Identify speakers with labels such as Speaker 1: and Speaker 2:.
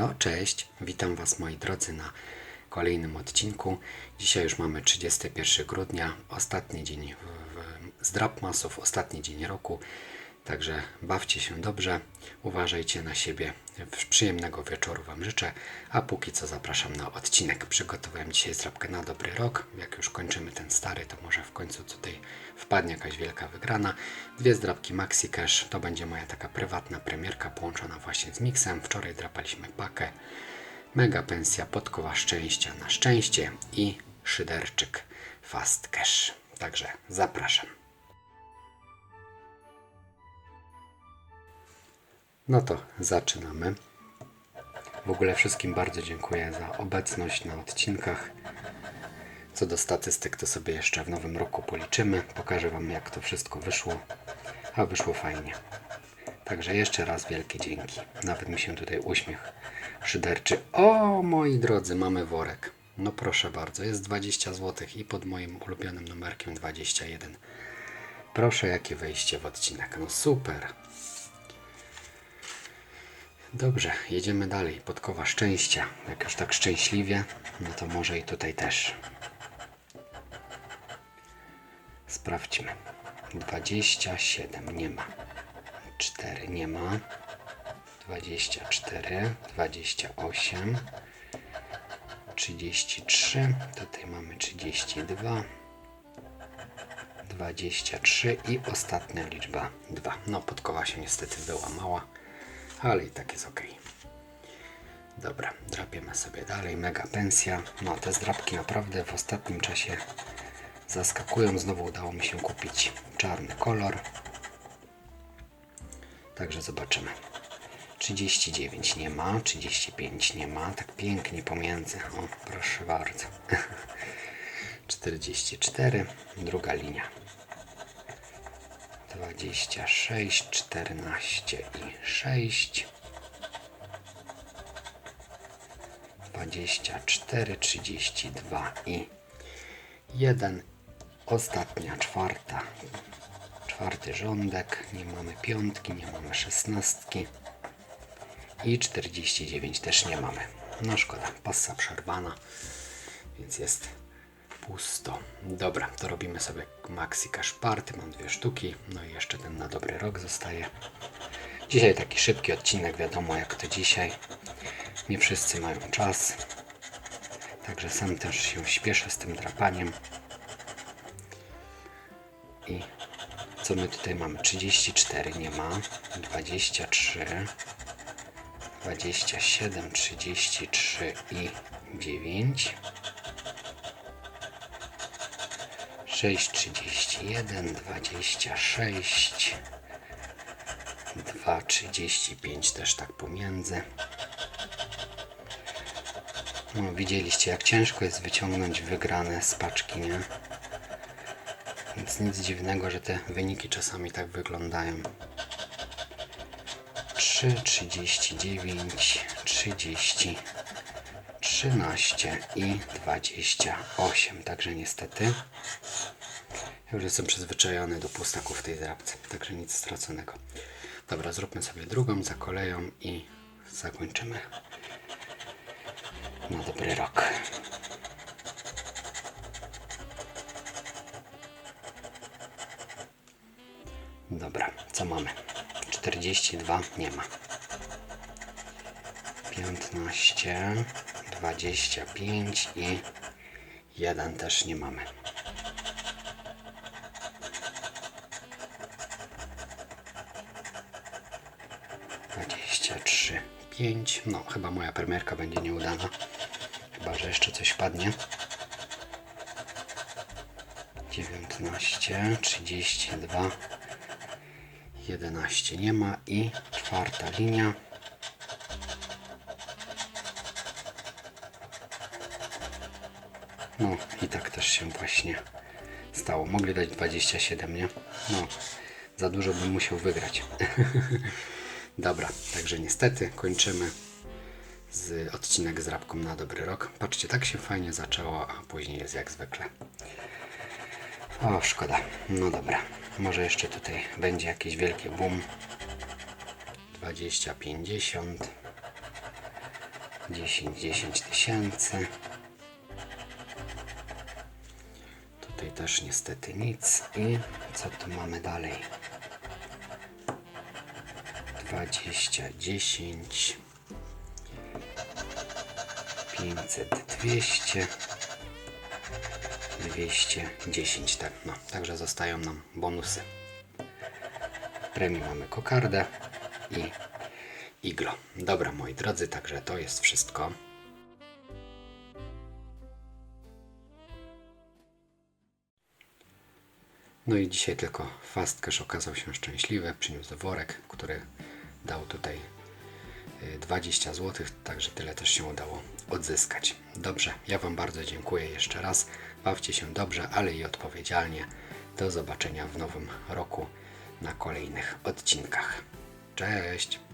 Speaker 1: No, cześć, witam Was moi drodzy na kolejnym odcinku. Dzisiaj już mamy 31 grudnia, ostatni dzień w, w, z Drapmasów, ostatni dzień roku. Także bawcie się dobrze, uważajcie na siebie. Przyjemnego wieczoru Wam życzę, a póki co zapraszam na odcinek. Przygotowałem dzisiaj zdrapkę na dobry rok. Jak już kończymy ten stary, to może w końcu tutaj wpadnie jakaś wielka wygrana. Dwie zdrapki Maxi Cash, to będzie moja taka prywatna premierka połączona właśnie z miksem. Wczoraj drapaliśmy pakę. Mega pensja, podkowa szczęścia na szczęście i szyderczyk Fast Cash. Także zapraszam. No to zaczynamy. W ogóle wszystkim bardzo dziękuję za obecność na odcinkach. Co do statystyk, to sobie jeszcze w nowym roku policzymy. Pokażę Wam, jak to wszystko wyszło. A wyszło fajnie. Także jeszcze raz wielkie dzięki. Nawet mi się tutaj uśmiech szyderczy. O, moi drodzy, mamy worek. No proszę bardzo, jest 20 zł i pod moim ulubionym numerkiem 21. Proszę, jakie wejście w odcinek. No super. Dobrze, jedziemy dalej. Podkowa szczęścia. Jak już tak szczęśliwie, no to może i tutaj też. Sprawdźmy. 27 nie ma. 4 nie ma. 24, 28, 33. Tutaj mamy 32. 23 i ostatnia liczba 2. No, podkowa się niestety wyłamała, ale i tak jest ok. Dobra, drapiemy sobie dalej. Mega pensja. No, te zdrapki naprawdę w ostatnim czasie zaskakują. Znowu udało mi się kupić czarny kolor. Także zobaczymy. 39 nie ma, 35 nie ma, tak pięknie pomiędzy. O, proszę bardzo. 44, druga linia. 26, 14 i 6. 24, 32 i 1. Ostatnia, czwarta. Czwarty rządek. Nie mamy piątki, nie mamy szesnastki. I 49 też nie mamy. No szkoda, passa przerwana, więc jest pusto. Dobra, to robimy sobie maxi cash party. Mam dwie sztuki, no i jeszcze ten na dobry rok zostaje. Dzisiaj taki szybki odcinek, wiadomo jak to dzisiaj. Nie wszyscy mają czas. Także sam też się śpieszę z tym drapaniem. I co my tutaj mamy? 34 nie ma, 23, 27, 33 i 9. 6, 31, 26, 2, 35 też tak pomiędzy. No, widzieliście jak ciężko jest wyciągnąć wygrane z paczki, nie? Więc nic dziwnego, że te wyniki czasami tak wyglądają. 3, 39, 30, 13 i 28. Także niestety ja już jestem przyzwyczajony do pustaków w tej drapce, także nic straconego. Dobra, zróbmy sobie drugą za koleją i zakończymy na dobry rok. Dobra, co mamy? 42 nie ma. 15, 25 i 1 też nie mamy. Dwadzieścia trzy, pięć. No, chyba moja premierka będzie nieudana. Chyba, że jeszcze coś padnie. 19, 32, 11 nie ma i czwarta linia. No i tak też się właśnie stało. Mogli dać 27, nie? No, za dużo bym musiał wygrać. Dobra, także niestety kończymy z odcinek z rabką na dobry rok. Patrzcie, tak się fajnie zaczęło, a później jest jak zwykle. O, szkoda. No dobra. Może jeszcze tutaj będzie jakieś wielkie boom. 20, 50. 10, 10 tysięcy. Też niestety nic. I co tu mamy dalej? 20, 10, 500, 200, 210, tak, no, także zostają nam bonusy. Premii mamy kokardę i iglo. Dobra, moi drodzy, także to jest wszystko. No i dzisiaj tylko Fast okazał się szczęśliwy. Przyniósł worek, który dał tutaj y, 20 zł, także tyle też się udało odzyskać. Dobrze, ja Wam bardzo dziękuję jeszcze raz. Bawcie się dobrze, ale i odpowiedzialnie. Do zobaczenia w nowym roku na kolejnych odcinkach. Cześć!